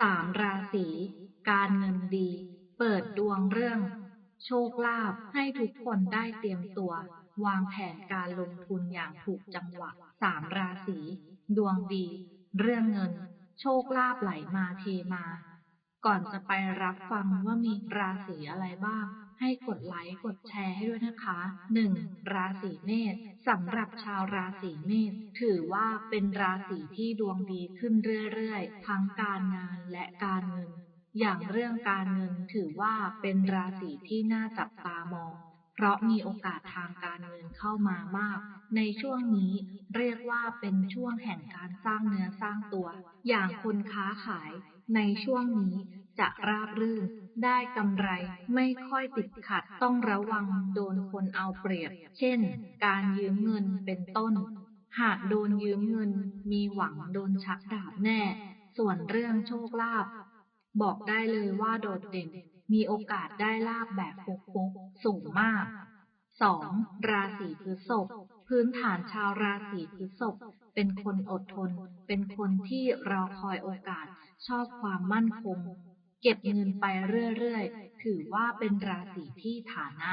สามราศีการเงินดี เปิดดวงเรื่อง โชคลาภให้ทุกคนได้เตรียมตัว วางแผนการลงทุนอย่างถูกจังหวะสามราศีดวงดี เรื่องเงิน โชคลาภไหลมาเทมา ก่อนจะไปรับฟังว่ามีราศีอะไรบ้าง ให้กดไลค์กดแชร์ให้ด้วยนะคะ 1. ราศีเมษสำหรับชาวราศีเมษถือว่าเป็นราศีที่ดวงดีขึ้นเรื่อยๆ ทั้งการงานและการเงิน อย่างเรื่องการเงินถือว่าเป็นราศีที่น่าจับตามองเพราะมีโอกาสทางการเงินเข้ามามาก ในช่วงนี้เรียกว่าเป็นช่วงแห่งการสร้างเนื้อสร้างตัว อย่างคนค้าขาย ในช่วงนี้จะราบรื่น ได้กำไรไม่ค่อยติดขัดต้องระวังโดนคนเอาเปรียบ เช่น การยืมเงินเป็นต้น หากโดนยืมเงิน มีหวังโดนชักดาบแน่ ส่วนเรื่องโชคลาภบอกได้เลยว่าโดดเด่น มีโอกาสได้ลาบแบบฟุกๆสูงมาก 2. ราศีพฤษภ พื้นฐานชาวราศีพฤษภเป็นคนอดทน เป็นคนที่รอคอยโอกาส ชอบความมั่นคง เก็บเงินไปเรื่อยๆ ถือว่าเป็นราศีที่ฐานะ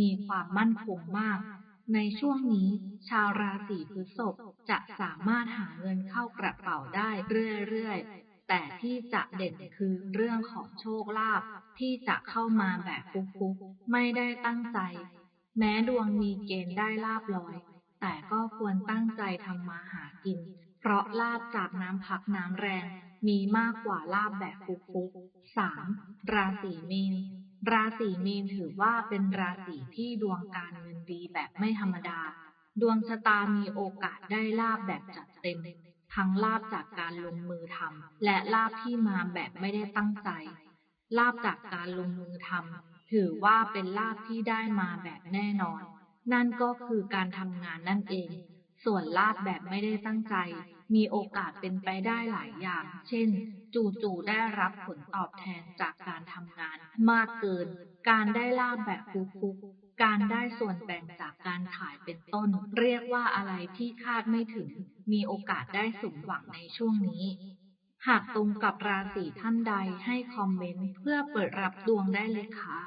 มีความมั่นคงมาก ในช่วงนี้ ชาวราศีพฤษภจะสามารถหาเงินเข้ากระเป๋าได้เรื่อยๆ แต่ที่จะเด่นคือเรื่องของโชคลาภที่จะเข้ามาแบบฟุกๆ ไม่ได้ตั้งใจ แม้ดวงมีเกณฑ์ได้ลาบลอย แต่ก็ควรตั้งใจทำมาหากิน เพราะลาบจากน้ำพักน้ำแรงมีมากกว่าลาบแบบฟุกๆ 3. ราศีมีน ราศีมีนถือว่าเป็นราศีที่ดวงการเงินดีแบบไม่ธรรมดา ดวงชะตามีโอกาสได้ลาบแบบจัดเต็ม ทั้งลาบจากการลงมือทำและลาบที่มาแบบไม่ได้ตั้งใจ ลาบจากการลงมือทำ ถือว่าเป็นลาบที่ได้มาแบบแน่นอน นั่นก็คือการทำงานนั่นเอง ส่วนลาบแบบไม่ได้ตั้งใจ มีโอกาสเป็นไปได้หลายอย่าง เช่น จู่ๆได้รับผลตอบแทนจากการทำงาน มากเกิน การได้ลาบแบบฟุกๆการได้ส่วนแบ่งจากการขายเป็นต้น เรียกว่าอะไรที่คาดไม่ถึง มีโอกาสได้สมหวังในช่วงนี้หากตรงกับราศีท่านใดให้คอมเมนต์เพื่อเปิดรับดวงได้เลยค่ะ